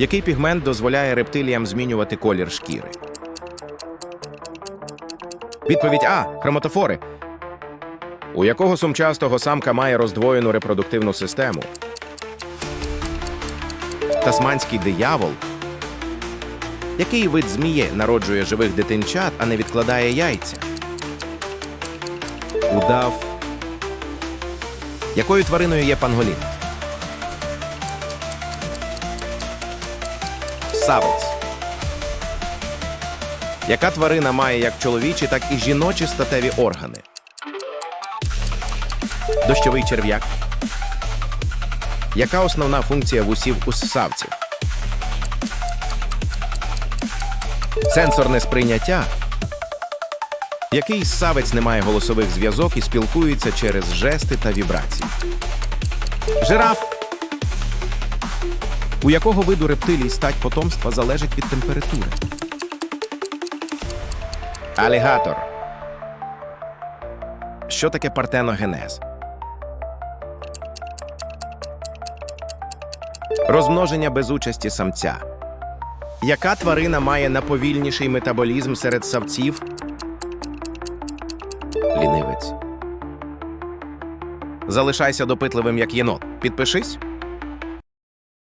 Який пігмент дозволяє рептиліям змінювати колір шкіри? Відповідь А. Хроматофори. У якого сумчастого самка має роздвоєну репродуктивну систему? Тасманський диявол. Який вид змії народжує живих дитинчат, а не відкладає яйця? Удав. Якою твариною є панголін? Савець. Яка тварина має як чоловічі, так і жіночі статеві органи? Дощовий черв'як. Яка основна функція вусів у ссавців? Сенсорне сприйняття. Який ссавець не має голосових зв'язок і спілкується через жести та вібрації? Жираф. У якого виду рептилій стать потомства залежить від температури? Алігатор. Що таке партеногенез? Розмноження без участі самця. Яка тварина має наповільніший метаболізм серед савців? Лінивець. Залишайся допитливим як єнот. Підпишись.